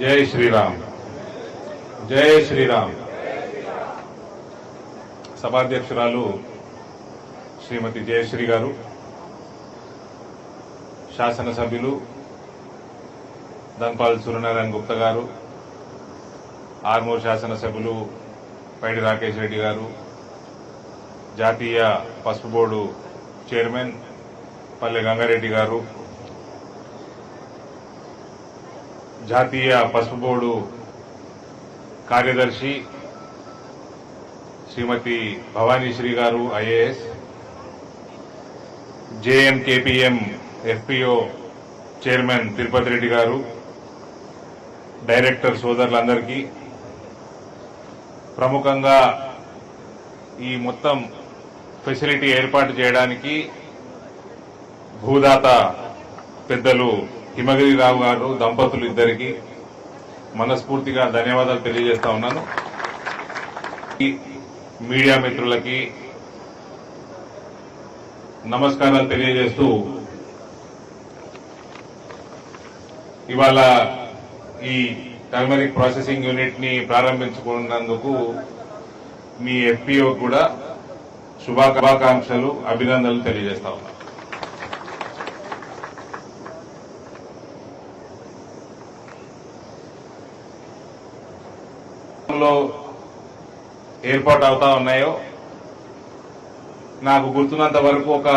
జై శ్రీరామ్. జై శ్రీరామ్. సభాధ్యక్షురాలు శ్రీమతి జయశ్రీ గారు శాసనసభ్యులు ధన్పాల్ సూర్యనారాయణ గుప్తా గారు ఆర్మూర్ శాసనసభ్యులు పైడి రాకేష్ రెడ్డి గారు జాతీయ పసుపు బోర్డు చైర్మన్ పల్లె గంగారెడ్డి గారు జాతీయ పసుపు బోర్డు కార్యదర్శి Shrimati Bhavanishri garu IAS JMKPM FPO chairman Tirupati Reddy garu director సోదరులందరికీ ప్రముఖంగా ఈ మొత్తం ఫెసిలిటీ ఏర్పాటు చేయడానికి భూదాత పెద్దలు హిమగిరిరావు గారు దంపతులు ఇద్దరికి మనస్ఫూర్తిగా ధన్యవాదాలు తెలియజేస్తా ఉన్నాను. ఈ మీడియా మిత్రులకి నమస్కారాలు తెలియజేస్తూ ఇవాళ ఈ టర్మరిక్ ప్రాసెసింగ్ యూనిట్ని ప్రారంభించుకున్నందుకు మీ ఎఫ్పిఓ కూడా శుభాకాంక్షలు అభినందనలు తెలియజేస్తా లో ఏర్పాటు అవుతా ఉన్నాయో నాకు గుర్తున్నంత వరకు ఒక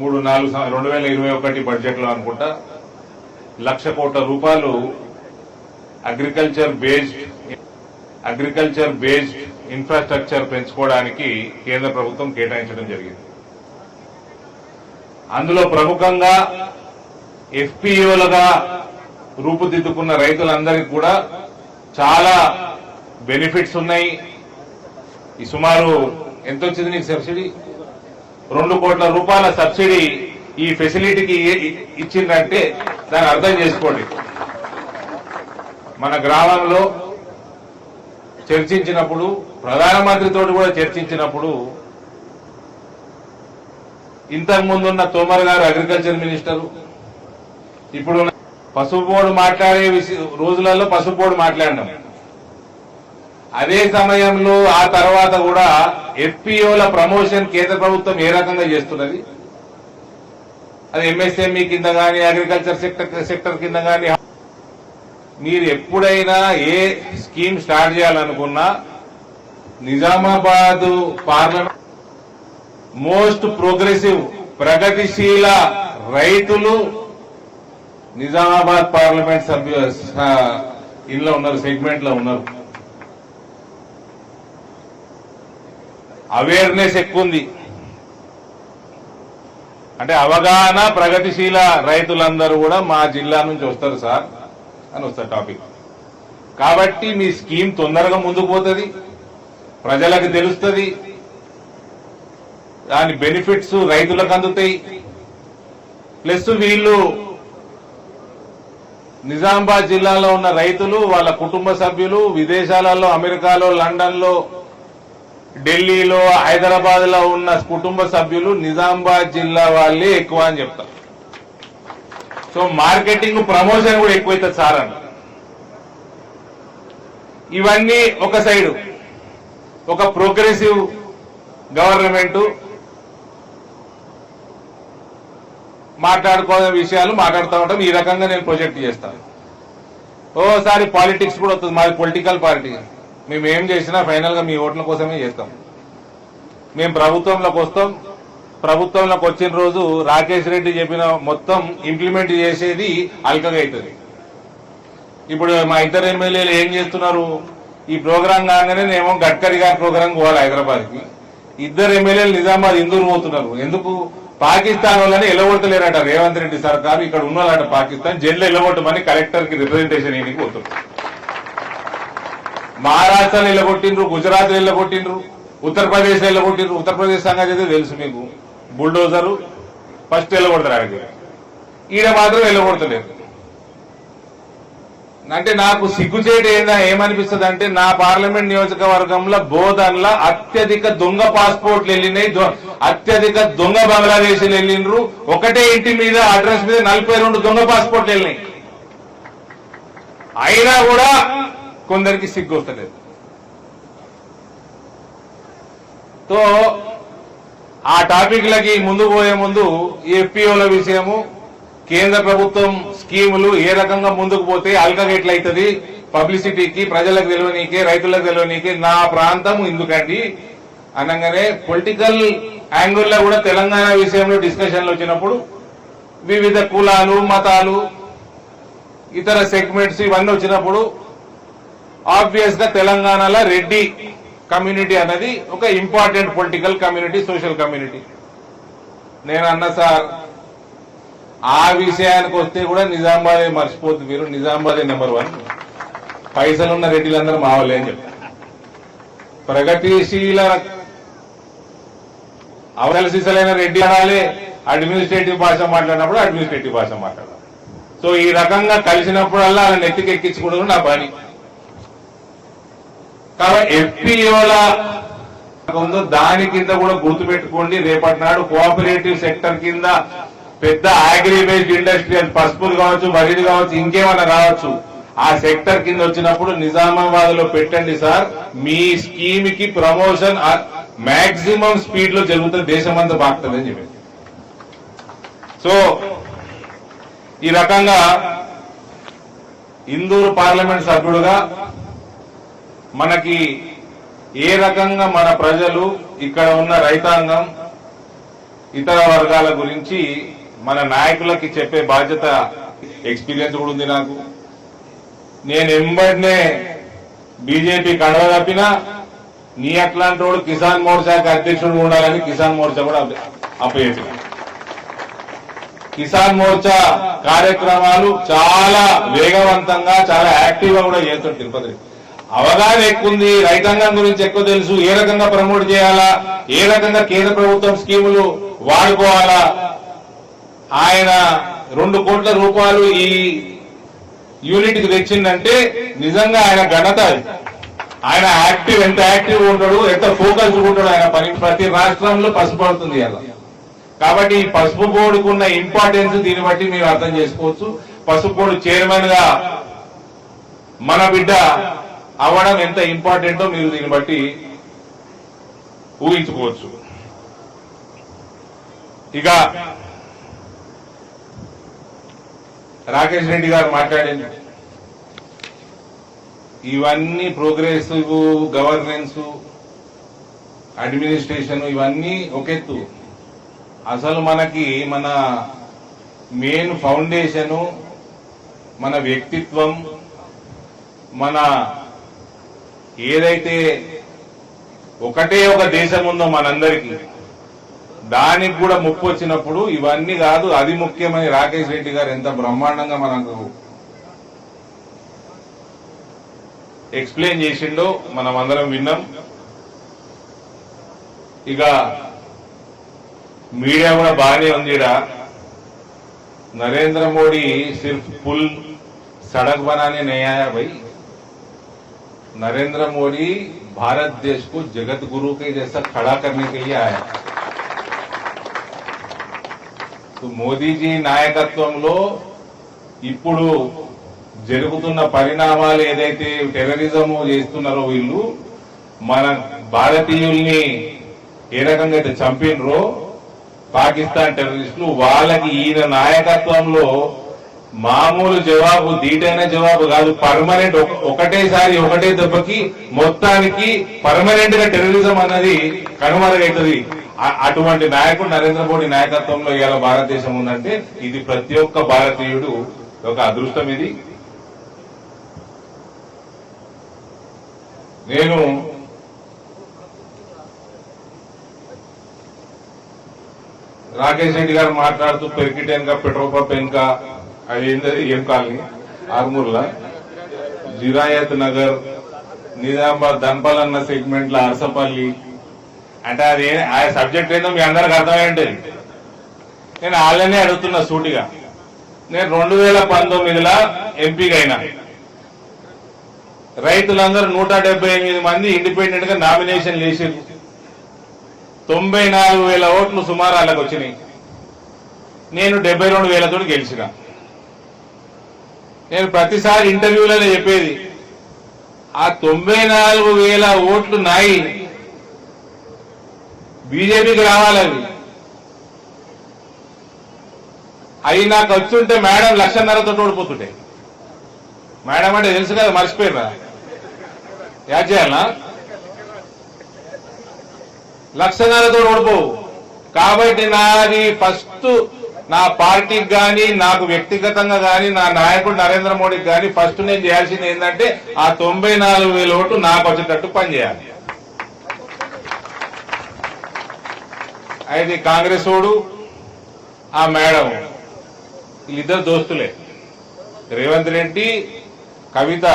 మూడు నాలుగు రెండు వేల ఇరవై ఒకటి బడ్జెట్లో అనుకుంటా లక్ష కోట్ల రూపాయలు agriculture based agriculture based infrastructure పెంచుకోవడానికి కేంద్ర ప్రభుత్వం కేటాయించడం జరిగింది. అందులో ప్రముఖంగా ఎఫ్పిఓలుగా రూపుదిద్దుకున్న రైతులందరికీ కూడా చాలా బెనిఫిట్స్ ఉన్నాయి. ఈ సుమారు ఎంత వచ్చింది నీకు సబ్సిడీ? రెండు కోట్ల రూపాయల సబ్సిడీ ఈ ఫెసిలిటీకి ఇచ్చిందంటే దాన్ని అర్థం చేసుకోండి. మన గ్రామంలో చర్చించినప్పుడు ప్రధానమంత్రితో కూడా చర్చించినప్పుడు ఇంతకుముందున్న తోమర్ గారు అగ్రికల్చర్ మినిస్టర్. ఇప్పుడు పసుపు బోర్డు మాట్లాడే రోజులలో పసుపు బోర్డు మాట్లాడినాం. అదే సమయంలో ఆ తర్వాత కూడా ఎఫ్పిఓల ప్రమోషన్ కేంద్ర ప్రభుత్వం ఏ రకంగా చేస్తున్నది? అది ఎంఎస్ఎంఈ కింద కానీ అగ్రికల్చర్ సెక్టర్ సెక్టర్ కింద కానీ మీరు ఎప్పుడైనా ఏ స్కీమ్ స్టార్ట్ చేయాలనుకున్నా నిజామాబాద్ పార్లమెంట్ మోస్ట్ ప్రోగ్రెసివ్ ప్రగతిశీల రైతులు నిజామాబాద్ పార్లమెంట్ సభ్యు ఇంట్లో ఉన్నారు సెగ్మెంట్లో ఉన్నారు. అవేర్నెస్ ఎక్కువ ఉంది అంటే అవగాహన ప్రగతిశీల రైతులందరూ కూడా మా జిల్లా నుంచి వస్తారు సార్ అని వస్తారు టాపిక్. కాబట్టి మీ స్కీమ్ తొందరగా ముందుకు పోతుంది ప్రజలకు తెలుస్తుంది దాని బెనిఫిట్స్ రైతులకు అందుతాయి. ప్లస్ వీళ్ళు నిజామాబాద్ జిల్లాలో ఉన్న రైతులు వాళ్ళ కుటుంబ సభ్యులు విదేశాలలో అమెరికాలో లండన్లో ఢిల్లీలో హైదరాబాద్లో ఉన్న కుటుంబ సభ్యులు నిజామాబాద్ జిల్లా వాళ్ళే ఎక్కువ అని చెప్తారు. సో మార్కెటింగ్ ప్రమోషన్ కూడా ఎక్కువైతుంది సార్ అన్న ఇవన్నీ ఒక సైడు ఒక ప్రోగ్రెసివ్ గవర్నమెంట్ మాట్లాడుకోవాల్సిన విషయాలు మాట్లాడుతూ ఉంటాం. ఈ రకంగా నేను ప్రొజెక్ట్ చేస్తాను. ఓసారి పాలిటిక్స్ కూడా వస్తుంది మాది పొలిటికల్ పార్టీ. మేము ఏం చేసినా ఫైనల్గా మీ ఓట్ల కోసమే చేస్తాం. మేము ప్రభుత్వంలోకి వస్తాం. ప్రభుత్వంలోకి వచ్చిన రోజు రాకేష్ రెడ్డి చెప్పిన మొత్తం ఇంప్లిమెంట్ చేసేది అల్కగా అవుతుంది ఇప్పుడు మా ఇద్దరు ఎమ్మెల్యేలు ఏం చేస్తున్నారు? ఈ ప్రోగ్రాం కాగానే నేమో గడ్కరీ గారి ప్రోగ్రాం పోవాలి హైదరాబాద్కి. ఇద్దరు ఎమ్మెల్యేలు నిజామాబాద్ ఇందూరు పోతున్నారు. ఎందుకు? పాకిస్తాన్ వాళ్ళని ఎలగొట్టలేరట రేవంత్ రెడ్డి సర్కారు ఇక్కడ ఉన్న పాకిస్తాన్. జైల్లో ఎలగొట్టమని కలెక్టర్కి రిప్రజెంటేషన్ ఇవ్వడానికి పోతున్నారు. మహారాష్ట్రలో ఎల్లగొట్టిండ్రు గుజరాత్లో ఉత్తరప్రదేశ్లో ఉత్తరప్రదేశ్ సంగతి అయితే తెలుసు మీకు. బుల్డోజరు ఫస్ట్ వెళ్ళగొడతారు ఆయనకి. ఈడ మాత్రం వెళ్ళగొడతలేదు అంటే నాకు సిగ్గుచేటు ఏందా ఏమనిపిస్తుంది అంటే నా పార్లమెంట్ నియోజకవర్గంలో బోధన్ల అత్యధిక దొంగ పాస్పోర్ట్లు వెళ్ళినాయి అత్యధిక దొంగ బంగ్లాదేశీలు వెళ్ళిండ్రు. ఒకటే ఇంటి మీద అడ్రస్ మీద నలభై రెండు దొంగ పాస్పోర్ట్లు వెళ్ళినాయి. అయినా కూడా కొందరికి సిగ్గొస్తలేదు. తో ఆ టాపిక్లకి ముందు పోయే ముందు ఈ ఎఫ్పిఓల విషయము కేంద్ర ప్రభుత్వం స్కీములు ఏ రకంగా ముందుకు పోతే అల్కగెట్లయితది పబ్లిసిటీకి ప్రజలకు తెలియనీకే రైతులకు తెలియనీకే నా ప్రాంతం ఎందుకండి అనగానే పొలిటికల్ యాంగిల్లో కూడా తెలంగాణ విషయంలో డిస్కషన్లు వచ్చినప్పుడు వివిధ కులాలు మతాలు ఇతర సెగ్మెంట్స్ ఇవన్నీ వచ్చినప్పుడు ఆబ్వియస్గా తెలంగాణలో రెడ్డి కమ్యూనిటీ అనేది ఒక important political community social community. నేను అన్న సార్ ఆ విషయానికి వస్తే కూడా నిజామాబాదే మర్చిపోతుంది మీరు. నిజామాబాదే నెంబర్ వన్. పైసలున్న రెడ్డిలందరూ మావలే అని చెప్పారు. ప్రగతిశీల అవలసిసలైన రెడ్డి అనాలి. అడ్మినిస్ట్రేటివ్ భాష మాట్లాడినప్పుడు అడ్మినిస్ట్రేటివ్ భాష మాట్లాడాలి. సో ఈ రకంగా కలిసినప్పుడల్లా అలా నెత్తికెక్కించుకోవడం నా పని కాబట్టి ఎఫ్పిఓల ఉందో దాని కింద కూడా గుర్తుపెట్టుకోండి. రేపటి నాడు కోఆపరేటివ్ సెక్టర్ కింద పెద్ద అగ్రి బేస్డ్ ఇండస్ట్రియల్ పసుపులు కావచ్చు వరిది కావచ్చు ఇంకేమైనా కావచ్చు ఆ సెక్టర్ కింద వచ్చినప్పుడు నిజామాబాద్లో పెట్టండి సార్. మీ స్కీమ్కి ప్రమోషన్ మాక్సిమం స్పీడ్లో జరుగుతుంది. దేశమంతా బాగుతుంది అని చెప్పి సో ఈ రకంగా ఇందూరు పార్లమెంట్ సభ్యుడుగా మనకి ఏ రకంగా మన ప్రజలు ఇక్కడ ఉన్న రైతాంగం ఇతర వర్గాల గురించి మన నాయకులకి చెప్పే బాధ్యత ఎక్స్పీరియన్స్ కూడా ఉంది నాకు. నేను ఎంబడినే బీజేపీ కడవ తప్పినా నీ అట్లాంటి వాడు కిసాన్ మోర్చాకి అధ్యక్షుడు ఉండాలని కిసాన్ మోర్చా కూడా అప్పచెప్పిన. కిసాన్ మోర్చా కార్యక్రమాలు చాలా వేగవంతంగా చాలా యాక్టివ్గా కూడా చేస్తాడు తిరుపతి. అవగాహన ఎక్కువ ఉంది రైతాంగం గురించి ఎక్కువ తెలుసు. ఏ రకంగా ప్రమోట్ చేయాలా? ఏ రకంగా కేంద్ర ప్రభుత్వం స్కీములు వాడుకోవాలా? ఆయన రెండు కోట్ల రూపాయలు ఈ యూనిట్కి తెచ్చిందంటే నిజంగా ఆయన ఘనత ఆయన యాక్టివ్ ఎంత యాక్టివ్ ఉంటాడు ఎంత ఫోకస్ ఉంటాడు ఆయన పని. ప్రతి రాష్ట్రంలో పసుపడుతుంది అలా. కాబట్టి ఈ పసుపు బోర్డుకు ఉన్న ఇంపార్టెన్స్ దీన్ని బట్టి మీరు అర్థం చేసుకోవచ్చు. పసుపు బోర్డు చైర్మన్గా మన బిడ్డ అవ్వడం ఎంత ఇంపార్టెంటో మీరు దీన్ని బట్టి ఊహించుకోవచ్చు. ఇక రాకేష్ రెడ్డి గారు మాట్లాడింది. ఇవన్నీ ప్రోగ్రెసివ్ గవర్నెన్స్ అడ్మినిస్ట్రేషన్ ఇవన్నీ ఒకెత్తు అసలు మనకి మన మెయిన్ ఫౌండేషను మన వ్యక్తిత్వం మన ఏదైతే ఒకటే ఒక దేశం ఉందో మనందరికీ దానికి కూడా ముప్పు వచ్చినప్పుడు ఇవన్నీ కాదు అది ముఖ్యమని రాకేష్ రెడ్డి గారు ఎంత బ్రహ్మాండంగా మనకు ఎక్స్ప్లెయిన్ చేసిండో మనం అందరం విన్నాం. ఇక మీడియా కూడా బాగానే ఉందిరా. నరేంద్ర మోడీ సిర్ఫ్ పుల్ సడక్ బనానే నయా భయ్. नरेंद्र मोदी भारत देश को जगत गुरु के जैसा खड़ा करने के लिए आया సో మోదీజీ నాయకత్వంలో ఇప్పుడు జరుగుతున్న పరిణామాలు ఏదైతే టెర్రరిజం చేస్తున్నారో వీళ్ళు మన భారతీయుల్ని ఏ రకంగా అయితే చంపినరో పాకిస్తాన్ టెర్రరిస్టులు వాళ్ళకి ఈయన నాయకత్వంలో మామూలు జవాబు దీటైన జవాబు కాదు. పర్మనెంట్ ఒకటేసారి ఒకటే దెబ్బకి మొత్తానికి పర్మనెంట్గా టెర్రరిజం అన్నది కనుమరుగైతుంది. అటువంటి నాయకుడు నరేంద్ర మోడీ నాయకత్వంలో ఇవాళ భారతదేశం ఉందంటే ఇది ప్రతి ఒక్క భారతీయుడు ఒక అదృష్టం ఇది. నేను రాకేష్ రెడ్డి గారు మాట్లాడుతూ పెరికిటెన్క పెట్రోల్ పంప్ వెనుక అది ఏంటది ఏం కాలనీ? ఆర్మూర్ల? జిరాయత్ నగర్ నిజామాబాద్ ధన్పల్ అన్న సెగ్మెంట్లో అరసపల్లి. అంటే అది ఆ సబ్జెక్ట్ ఏందో మీ అందరికి అర్థమై నేను వాళ్ళనే అడుగుతున్నా సూటిగా. నేను రెండు వేల పంతొమ్మిదిలో ఎంపీగా అయినా. రైతులందరూ నూట డెబ్బై ఎనిమిది మంది ఇండిపెండెంట్గా నామినేషన్ చేసారు తొంభై నాలుగు వేల ఓట్లు సుమారు వాళ్ళకి వచ్చినాయి నేను డెబ్బై రెండు వేలతో గెలిచినా. నేను ప్రతిసారి ఇంటర్వ్యూలలో చెప్పేది. ఆ తొంభై నాలుగు వేల ఓట్లు నాయి. బీజేపీకి రావాలవి అవి నాకు వచ్చుంటే మేడం లక్షన్నరతో ఓడిపోతుంటాయి మేడం అంటే తెలుసు కదా మర్చిపోయినా? యాడ్ చేయాలనా లక్షన్నరతో ఓడిపోవు. కాబట్టి నాది ఫస్ట్ నా పార్టీకి కానీ నాకు వ్యక్తిగతంగా కానీ నా నాయకుడు నరేంద్ర మోడీకి కానీ ఫస్ట్ నేను చేయాల్సింది ఏంటంటే ఆ తొంభై నాలుగు వేల ఓట్లు నాకు వచ్చేటట్టు పనిచేయాలి. అయితే కాంగ్రెస్ ఓడు ఆ మేడం వీళ్ళిద్దరు దోస్తులే. రేవంత్ రెడ్డి కవిత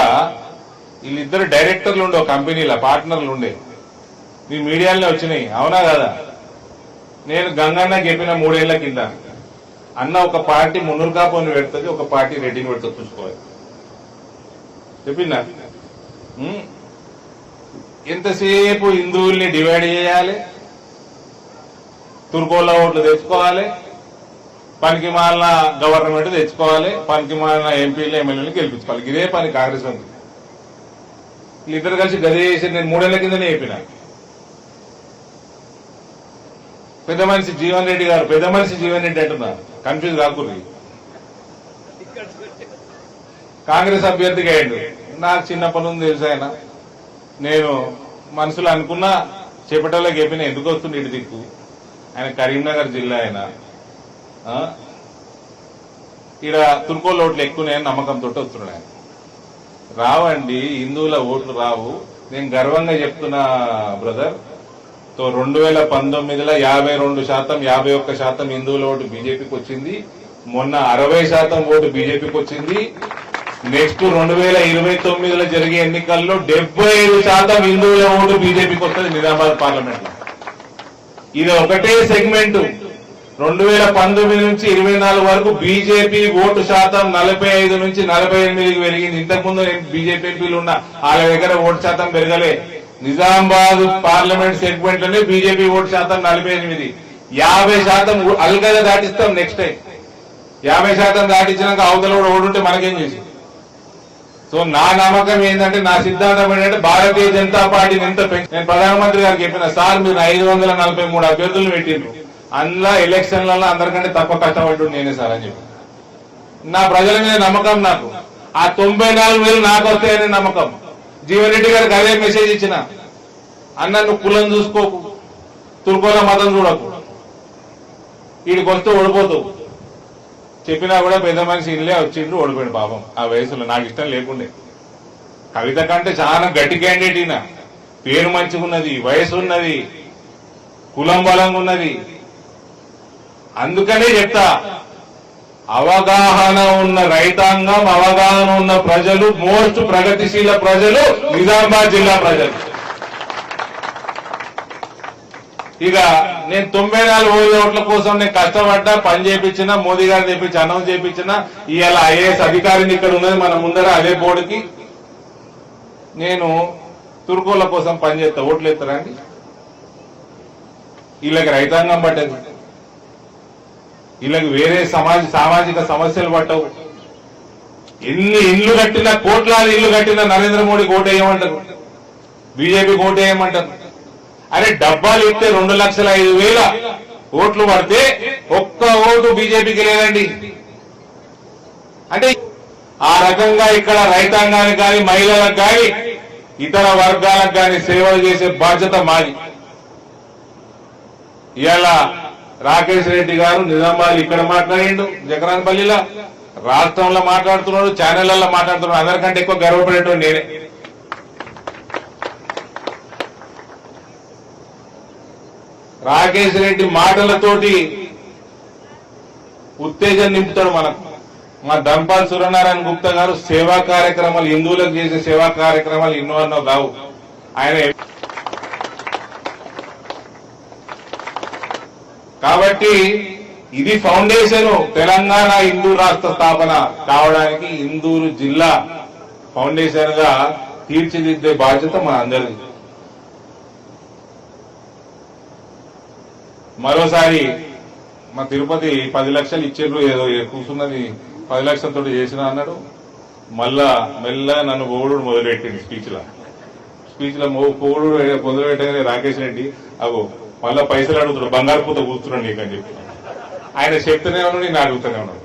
వీళ్ళిద్దరు డైరెక్టర్లు ఉండే కంపెనీల పార్ట్నర్లు ఉండే. మీ మీడియాలోనే వచ్చినాయి. అవునా కదా? నేను గంగన్న చెప్పిన మూడేళ్ళ కింద. అన్న ఒక పార్టీ మున్నూరు కాపుని పెడుతుంది ఒక పార్టీ రెడ్డిని పెడుతుంది చూసుకోవాలి. చెప్పిందా? ఎంతసేపు హిందువుల్ని డివైడ్ చేయాలి? తుర్కోళ్ళ ఓట్లు తెచ్చుకోవాలి? పనికి మాలిన గవర్నమెంట్ తెచ్చుకోవాలి? పనికి మాలిన ఎంపీలు ఎమ్మెల్యేలు గెలిపించుకోవాలి. ఇదే పని కాంగ్రెస్ ఉంది వీళ్ళిద్దరు కలిసి గది చేసి నేను మూడేళ్ళ కిందనే చెప్పినాను పెద్ద మనిషి జీవన్ రెడ్డి గారు పెద్ద మనిషి జీవన్ రెడ్డి అంటున్నారు. కన్ఫ్యూజ్ కాకూడదు కాంగ్రెస్ అభ్యర్థిగా అయ్యాడు నాకు చిన్నప్పటి నుంచి తెలుసు ఆయన? నేను మనసులో అనుకున్నా చేపట్టలో చెప్పిన ఎందుకు వస్తుంది ఇటు దిక్కు? ఆయన కరీంనగర్ జిల్లా ఆయన. ఇక్కడ ఈడ తుర్కోలు ఓట్లు ఎక్కువనే నమ్మకంతో వస్తున్నాడు ఆయన. రావండి హిందువుల ఓట్లు రావు. నేను గర్వంగా చెప్తున్నా బ్రదర్. సో రెండు వేల పంతొమ్మిదిలో యాభై రెండు శాతం యాభై ఒక్క శాతం హిందువుల ఓటు బీజేపీకి వచ్చింది. మొన్న అరవై శాతం ఓటు బీజేపీకి వచ్చింది. నెక్స్ట్ రెండు వేల ఇరవై తొమ్మిదిలో జరిగే ఎన్నికల్లో డెబ్బై ఐదు శాతం హిందువుల ఓటు బీజేపీకి వస్తుంది నిజామాబాద్ పార్లమెంట్ ఇది ఒకటే సెగ్మెంట్. రెండు వేల పంతొమ్మిది నుంచి ఇరవై నాలుగు వరకు బీజేపీ ఓటు శాతం నలభై ఐదు నుంచి నలభై ఎనిమిదికి పెరిగింది. ఇంతకుముందు బీజేపీ ఎంపీలు ఉన్న వాళ్ళ దగ్గర ఓటు శాతం పెరగలే. నిజామాబాద్ పార్లమెంట్ సెగ్మెంట్లోనే బీజేపీ ఓటు శాతం నలభై ఎనిమిది. యాభై శాతం అల్గగా దాటిస్తాం నెక్స్ట్ టైం యాభై శాతం దాటించినాక అవతల కూడా ఓడుంటే మనకేం చేసి? సో నా నమ్మకం ఏంటంటే నా సిద్ధాంతం ఏంటంటే భారతీయ జనతా పార్టీని ఎంత నేను ప్రధానమంత్రి గారికి చెప్పిన సార్ మీరు ఐదు వందల నలభై మూడు అభ్యర్థులు పెట్టిండ్రు. అందులో ఎలక్షన్లలో అందరికంటే తక్కువ కష్టపడ్డు నేనే సార్ అని చెప్పి. నా ప్రజల మీద నమ్మకం నాకు. ఆ తొంభై నాలుగు వేలు నాకు వస్తాయనే నమ్మకం. జీవన్ రెడ్డి గారికి అదే మెసేజ్ ఇచ్చిన. అన్న నువ్వు కులం చూసుకోకు. తుర్కోల మతం చూడకు. వీడికి వస్తే ఓడిపోతావు. చెప్పినా కూడా పెద్ద మనిషి ఇల్లే వచ్చిండ్రు ఓడిపోయాడు పాపం. ఆ వయసులో నాకు ఇష్టం లేకుండే. కవిత కంటే చాలా గట్టి క్యాండిడేట్ ఈయన. పేరు మంచిగా ఉన్నది వయసు ఉన్నది కులం బలంగా ఉన్నది. అందుకనే చెప్తా. అవగాహన ఉన్న రైతాంగం అవగాహన ఉన్న ప్రజలు మోస్ట్ ప్రగతిశీల ప్రజలు నిజామాబాద్ జిల్లా ప్రజలు. ఇక నేను తొంభై నాలుగు ఓడి ఓట్ల కోసం నేను కష్టపడ్డా పని చేయించిన మోదీ గారు తెప్పించి అనౌన్స్ చేయించిన ఇవాళ ఐఏఎస్ అధికారిని ఇక్కడ ఉన్నది మన ముందర అదే బోర్డుకి. నేను తుర్కోల కోసం పనిచేస్తా ఓట్లు ఎత్తారా అండి? వీళ్ళకి రైతాంగం పట్టేది వీళ్ళకి వేరే సమాజ సామాజిక సమస్యలు పట్టవు ఎన్ని ఇల్లు కట్టినా కోట్లాది ఇల్లు కట్టినా నరేంద్ర మోడీ ఓటేయమంటారు బీజేపీ ఓటేయమంటారు అరే డబ్బాలు ఇస్తే రెండు లక్షల ఐదు వేల ఓట్లు పడితే ఒక్క ఓటు బీజేపీకి లేదండి. అంటే ఆ రకంగా ఇక్కడ రైతాంగానికి కానీ మహిళలకు కానీ ఇతర వర్గాలకు కానీ సేవలు చేసే బాధ్యత మాది. ఇలా రాకేష్ రెడ్డి గారు నిజామాబాద్ ఇక్కడ మాట్లాడిండు జగరాన్పల్లిలో రాష్ట్రంలో మాట్లాడుతున్నాడు ఛానళ్ళలో మాట్లాడుతున్నాడు. అందరికంటే ఎక్కువ గర్వపడేటోడు నేనే. రాకేష్ రెడ్డి మాటలతోటి ఉత్తేజం నింపుతాడు మనకు. మా దంపాల్ సూర్యనారాయణ గుప్తా గారు సేవా కార్యక్రమాలు హిందువులకు చేసే సేవా కార్యక్రమాలు ఎన్నో అన్నో కావు ఆయన కాబట్టి ఇది ఫౌండేషన్ తెలంగాణ హిందూ రాష్ట్ర స్థాపన కావడానికి హిందూరు జిల్లా ఫౌండేషన్గా తీర్చిదిద్దే బాధ్యత మన అందరిది మరోసారి మా తిరుపతి పది లక్షలు ఇచ్చిండ్రు ఏదో కూర్చున్నది పది లక్షలతో చేసిన అన్నాడు మళ్ళా మెల్ల నన్ను పొగుడు మొదలెట్టింది స్పీచ్ స్పీచ్లో స్పీచ్లో పోడు మొదలుపెట్టగానే రాకేష్ రెడ్డి అగో మళ్ళీ పైసలు అడుగుతున్నాడు బంగారు పూత కూర్చున్నాడు నీకని చెప్పి. ఆయన చెప్తూనే ఉన్నాడు నేను అడుగుతూనే ఉన్నాడు